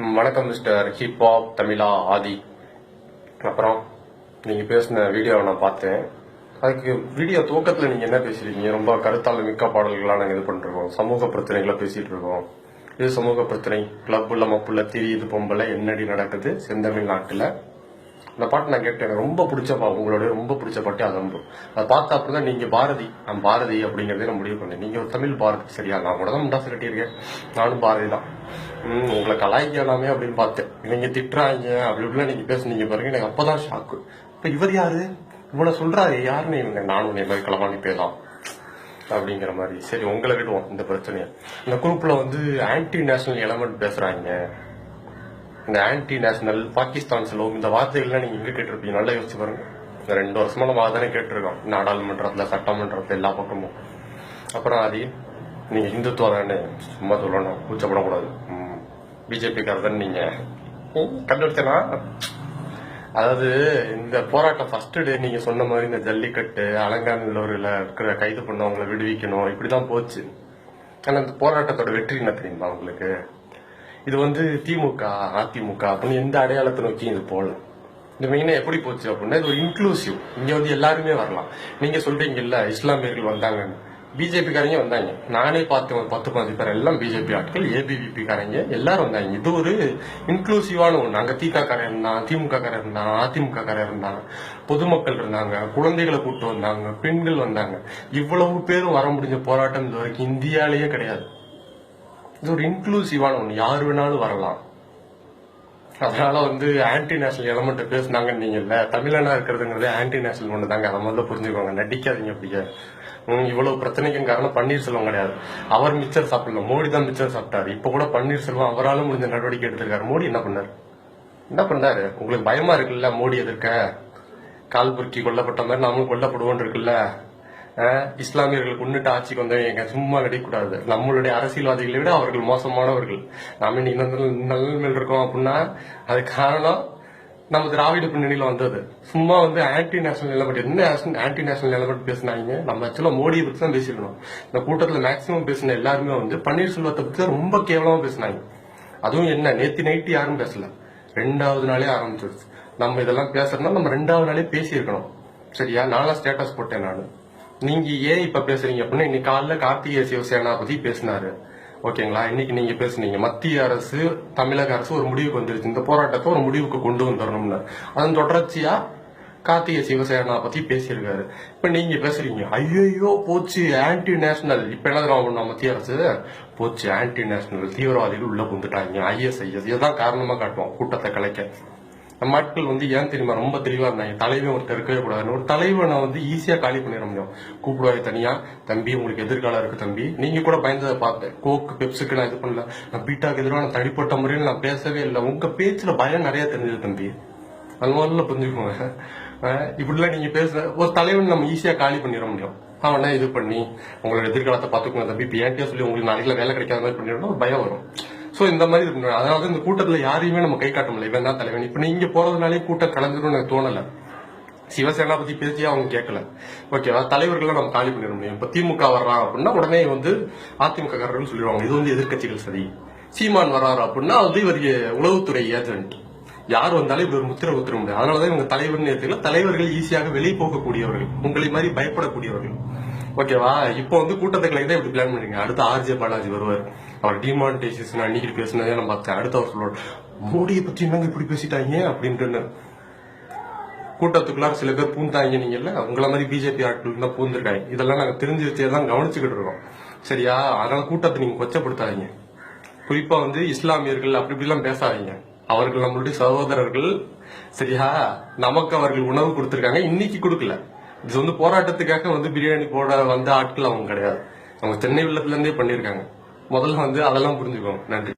வணக்கம் mister hip hop தமிழா ஆதி. அப்புறம் நீங்கள் பேசின வீடியோவை நான் பார்த்தேன். அதுக்கு வீடியோ துவக்கத்தில் நீங்கள் என்ன பேசுகிறீங்க ரொம்ப கருத்தால் மிக்க பாடல்களாக நாங்கள் இது பண்ணிருக்கோம். சமூக பிரச்சனைகளை பேசிகிட்டு இருக்கோம். இது சமூக பிரச்சனை கிளப்புல மப்புல திரியுது பொம்பளை என்னடி நடக்குது? செந்தமிழ் நாட்டுல. அந்த பாட்டு நான் கேட்டேன். எனக்கு ரொம்ப பிடிச்ச பா உங்களோட ரொம்ப பிடிச்ச பாட்டு அது ரொம்ப அதை பார்த்தா அப்படிதான் நீங்கள் பாரதி நான் பாரதி அப்படிங்கிறதே நான் முடிவு பண்ணேன். நீங்கள் ஒரு தமிழ் பாரதி சரியா? நான் கூட தான் முண்டாசு கட்டியிருக்கேன் நானும் பாரதி தான். உங்களை கலாய்க்கலாமே அப்படின்னு பார்த்தேன். நீங்கள் திட்டுறாங்க அப்படி இப்படிலாம் நீங்கள் பேசுனீங்க பாருங்க. எனக்கு அப்போ தான் ஷாக்கு இப்போ இவர் யாரு? இவனை சொல்கிறாரு யாருன்னு இவங்க? நானும் உன்னை மாதிரி களவாணி பேசலாம் அப்படிங்கிற மாதிரி. சரி உங்களை விடுவோம். இந்த பிரச்சனையை. இந்த குரூப்பில் வந்து ஆன்டி நேஷனல் எலமெண்ட் பேசுகிறாங்க இந்த ஆன்டி நேஷனல் பாகிஸ்தான் செலவு இந்த வார்த்தைகள்லாம் நீங்க எங்க கேட்டிருப்பீங்க நல்லா யோசிச்சு பாருங்க. இந்த ரெண்டு வருஷமா நம்ம தானே கேட்டிருக்கோம். நாடாளுமன்றத்துல சட்டமன்றத்துல எல்லா பக்கமும். அப்புறம் அது நீங்க இந்துத்துவ தானே? சும்மா சொல்லணும். கூச்சப்படக்கூடாது. பிஜேபி காரதான் நீங்க? கண்டுபிடிச்சனா? அதாவது இந்த போராட்டம் ஃபர்ஸ்ட் டே நீங்க சொன்ன மாதிரி இந்த ஜல்லிக்கட்டு அலங்காநல்லூரில் இருக்கிற கைது பண்ணவங்களை விடுவிக்கணும். இப்படிதான் போச்சு. ஆனா இந்த போராட்டத்தோட வெற்றி என்ன தெரியுமா உங்களுக்கு? இது வந்து திமுக அதிமுக அப்படின்னு எந்த அடையாளத்தை நோக்கி இது போல இந்த மெயினாக எப்படி போச்சு அப்படின்னா இது ஒரு இன்க்ளூசிவ் இங்கே வந்து எல்லாருமே வரலாம். நீங்கள் சொல்கிறீங்கல்ல இஸ்லாமியர்கள் வந்தாங்கன்னு. பிஜேபிக்காரங்க வந்தாங்க. நானே பார்த்து ஒரு பத்து பதினஞ்சு பேர் எல்லாம் பிஜேபி ஆட்கள் ஏபிவிபிக்காரங்க எல்லாரும் வந்தாங்க. இது ஒரு இன்க்ளூசிவான ஒன்று அங்கே தீகா காரன் இருந்தான் திமுக காரன் இருந்தான் அதிமுக காரன் இருந்தான் பொதுமக்கள் இருந்தாங்க குழந்தைகளை கூப்பிட்டு வந்தாங்க பெண்கள் வந்தாங்க. இவ்வளவு பேரும் வர முடிஞ்ச போராட்டம் இது வரைக்கும் இந்தியாலேயே கிடையாது. இது ஒரு இன்க்ளூசிவான ஒன்று யார் வேணாலும் வரலாம். அதனால வந்து ஆன்டி நேஷனல் எலமெண்ட் பேசினாங்கன்னு நீங்க இல்ல தமிழனா இருக்கிறதுங்கிறது ஆன்டி நேஷனல் ஒன்று தாங்க. அதை முதல்ல புரிஞ்சுக்கோங்க. நடிக்காதீங்க அப்படியே. இவ்வளவு பிரச்சனைக்கும் காரணம் பன்னீர்செல்வம் கிடையாது. அவர் மிச்சர் சாப்பிடல. மோடி தான் மிச்சர் சாப்பிட்டாரு. இப்ப கூட பன்னீர்செல்வம் அவராலும் முடிஞ்ச நடவடிக்கை எடுத்திருக்காரு. மோடி என்ன பண்ணாரு? என்ன பண்ணாரு? உங்களுக்கு பயமா இருக்குல்ல மோடி எதிர்க்க? கால் கால்புர்க்கி கொல்லப்பட்ட மாதிரி நாமும் கொல்லப்படுவோம் இருக்குல்ல இஸ்லாமியர்கள் கொண்டுட்டு ஆட்சிக்கு வந்தவங்க சும்மா கிடைக்கூடாது நம்மளுடைய அரசியல்வாதிகளை விட அவர்கள் மோசமானவர்கள். நாம இன்னைக்கு நல்ல நிலைமையில் இருக்கோம் அப்படின்னா அது காரணம் நம்ம திராவிட பின்னணியில் வந்தது. சும்மா வந்து ஆன்டி நேஷனல் நிலைப்பாடு. என்ன ஆன்டி நேஷனல் நிலைப்பாடு பேசினாங்க? நம்ம ஆக்சுவலாக மோடியை பற்றி தான் பேசிருக்கணும் இந்த கூட்டத்தில் மேக்சிமம் பேசின எல்லாருமே வந்து பன்னீர்செல்வத்தை பற்றி ரொம்ப கேவலமாக பேசினாங்க. அதுவும் என்ன? நேற்று நைட்டு யாரும் பேசல. ரெண்டாவது நாளே ஆரம்பிச்சிருச்சு. நம்ம இதெல்லாம் பேசுறோம்னா நம்ம ரெண்டாவது நாளே பேசியிருக்கணும். சரியா? நானும் ஸ்டேட்டஸ் போட்டேன் நான். நீங்க ஏன் இப்ப பேசுறீங்க அப்படின்னா இன்னைக்கு காலைல கார்த்திகை சிவசேனா பத்தி பேசினாரு. ஓகேங்களா? இன்னைக்கு நீங்க பேசுனீங்க. மத்திய அரசு தமிழக அரசு ஒரு முடிவுக்கு வந்துருச்சு. இந்த போராட்டத்தை ஒரு முடிவுக்கு கொண்டு வந்துடணும்னு அதன் தொடர்ச்சியா கார்த்திகை சிவசேனா பத்தி பேசியிருக்காரு. இப்ப நீங்க பேசுறீங்க. ஐயோ போச்சு ஆன்டி நேஷனல் இப்ப என்ன மத்திய அரசு? போச்சு ஆன்டி நேஷனல் தீவிரவாதிகள் உள்ள புந்துட்டாங்க ஐஎஸ்ஐஎஸ் இதுதான் காரணமா காட்டுவோம். கூட்டத்தை கலைக்க. நம்ம ஆட்கள் வந்து ஏன் தெரியுமா ரொம்ப தெளிவாக இருந்தாங்க? தலைவன் ஒருத்தர் இருக்கவே கூடாது ஒரு தலைவனை வந்து ஈஸியாக காலி பண்ணிட முடியும். கூப்பிடுவாரு தனியாக தம்பி உங்களுக்கு எதிர்காலம் இருக்கு தம்பி. நீங்கள் கூட பயந்ததை பார்த்தேன் கோக்கு பெப்ஸுக்கு நான் இது பண்ணல. நான் பீட்டாக்கு எதிராக நான் தனிப்பட்ட முறையில் நான் பேசவே இல்லை. உங்கள் பேச்சில் பயம் நிறைய தெரிஞ்சது தம்பி. அது முதல்ல புரிஞ்சுக்கோங்க. இப்படிலாம் நீங்கள் பேச ஒரு தலைவன் நம்ம ஈஸியாக காலி பண்ணிட முடியும். அவனா இது பண்ணி உங்களோட எதிர்காலத்தை பார்த்துக்கோங்க தம்பி. இப்போ ஏன்ட்டே சொல்லி உங்களுக்கு நாளைக்கு வேலை கிடைக்காத மாதிரி பண்ணிடணும் ஒரு பயம் வரும். சோ இந்த மாதிரி இருக்கணும் அதாவது இந்த கூட்டத்துல யாரையுமே நம்ம கை காட்ட முடியல இவன் தான் தலைவன். இப்ப நீங்க போறதுனாலே கூட்டம் கலந்துரும் எனக்கு தோணல. சிவசேனா பத்தி பேசி அவங்க கேட்கல ஓகேவா தலைவர்களை நம்ம காலி பண்ணிட முடியும். இப்ப திமுக வர்றான் அப்படின்னா உடனே வந்து அதிமுக காரர்கள் சொல்லிடுவாங்க இது வந்து எதிர்க்கட்சிகள் சரி. சீமான் வர்றாரு அப்படின்னா வந்து இவர் உளவுத்துறை ஏஜென்ட் யார் வந்தாலும் இவர் முத்திர உத்திர முடியாது. அதனாலதான் இவங்க தலைவர்னு நேரத்தில் தலைவர்கள் ஈஸியாக வெளியே போகக்கூடியவர்கள் உங்களை மாதிரி பயப்படக்கூடியவர்கள். ஓகேவா இப்போ வந்து கூட்டத்தை தான் இப்படி பிளான் பண்றீங்க அடுத்து ஆர்ஜே பாலாஜி வருவார். அவர் டிமானிட்டைசேஷன் அன்னைக்கு பேசினதே நான் பார்த்தேன் அடுத்து அவர் சொல்லுவார் மோடியை பத்தி என்னங்க இப்படி பேசிட்டாங்க அப்படின்ட்டு கூட்டத்துக்குள்ளார சில பேர் பூந்தாங்க நீங்கல்ல உங்கள மாதிரி பிஜேபி ஆட்கள் தான் பூந்திருக்காங்க. இதெல்லாம் நாங்கள் தெரிஞ்சு வச்சே தான் கவனிச்சுக்கிட்டு இருக்கோம். சரியா? அதனால கூட்டத்தை நீங்கள் கொச்சப்படுத்தாதீங்க. குறிப்பாக வந்து இஸ்லாமியர்கள் அப்படி இப்படிலாம் பேசாதீங்க. அவர்கள் நம்மளுடைய சகோதரர்கள் சரியா? நமக்கு அவர்கள் உணவு கொடுத்துருக்காங்க இன்னைக்கு கொடுக்கல. இது வந்து போராட்டத்துக்காக வந்து பிரியாணி போட வந்த ஆட்கள் அவங்க கிடையாது. அவங்க சென்னை உள்ளத்துலேருந்தே பண்ணியிருக்காங்க. முதல்ல வந்து அதெல்லாம் புரிஞ்சுக்கோங்க நன்றி.